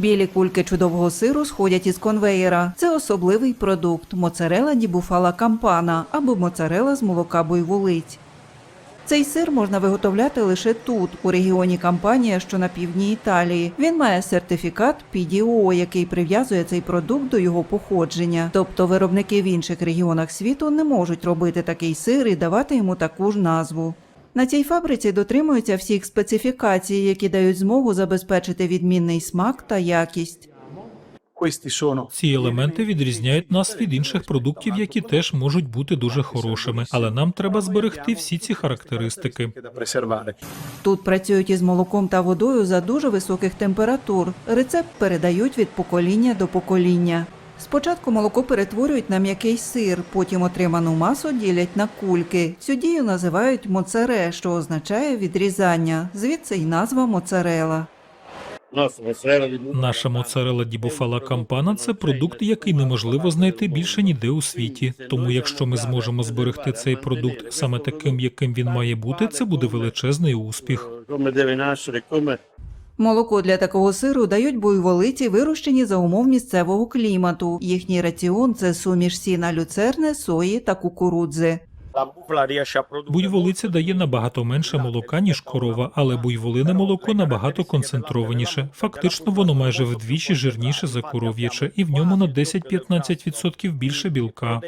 Білі кульки чудового сиру сходять із конвеєра. Це особливий продукт моцарела ді буфала кампана або моцарела з молока буйволиць. Цей сир можна виготовляти лише тут, у регіоні Кампанія, що на півдні Італії. Він має сертифікат PDO, який прив'язує цей продукт до його походження. Тобто виробники в інших регіонах світу не можуть робити такий сир і давати йому таку ж назву. На цій фабриці дотримуються всіх специфікацій, які дають змогу забезпечити відмінний смак та якість. Ці елементи відрізняють нас від інших продуктів, які теж можуть бути дуже хорошими, але нам треба зберегти всі ці характеристики. Тут працюють із молоком та водою за дуже високих температур. Рецепт передають від покоління до покоління. Спочатку молоко перетворюють на м'який сир, потім отриману масу ділять на кульки. Цю дію називають моцаре, що означає відрізання. Звідси й назва моцарела. Наша моцарела ді буфала кампана це продукт, який неможливо знайти більше ніде у світі. Тому, якщо ми зможемо зберегти цей продукт саме таким, яким він має бути, це буде величезний успіх. Молоко для такого сиру дають буйволиці, вирощені за умов місцевого клімату. Їхній раціон це суміш сіна люцерни, сої та кукурудзи. Буйволиця дає набагато менше молока, ніж корова, але буйволине молоко набагато концентрованіше. Фактично, воно майже вдвічі жирніше за коров'яче, і в ньому на 10-15% більше білка.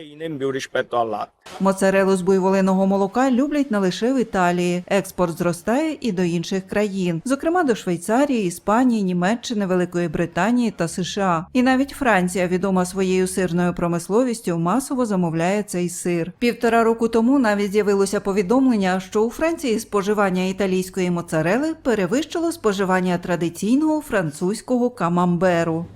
Моцарелу з буйволиного молока люблять не лише в Італії. Експорт зростає і до інших країн, зокрема до Швейцарії, Іспанії, Німеччини, Великої Британії та США. І навіть Франція, відома своєю сирною промисловістю, масово замовляє цей сир. Півтора року тому навіть з'явилося повідомлення, що у Франції споживання італійської моцарели перевищило споживання традиційного французького камамберу.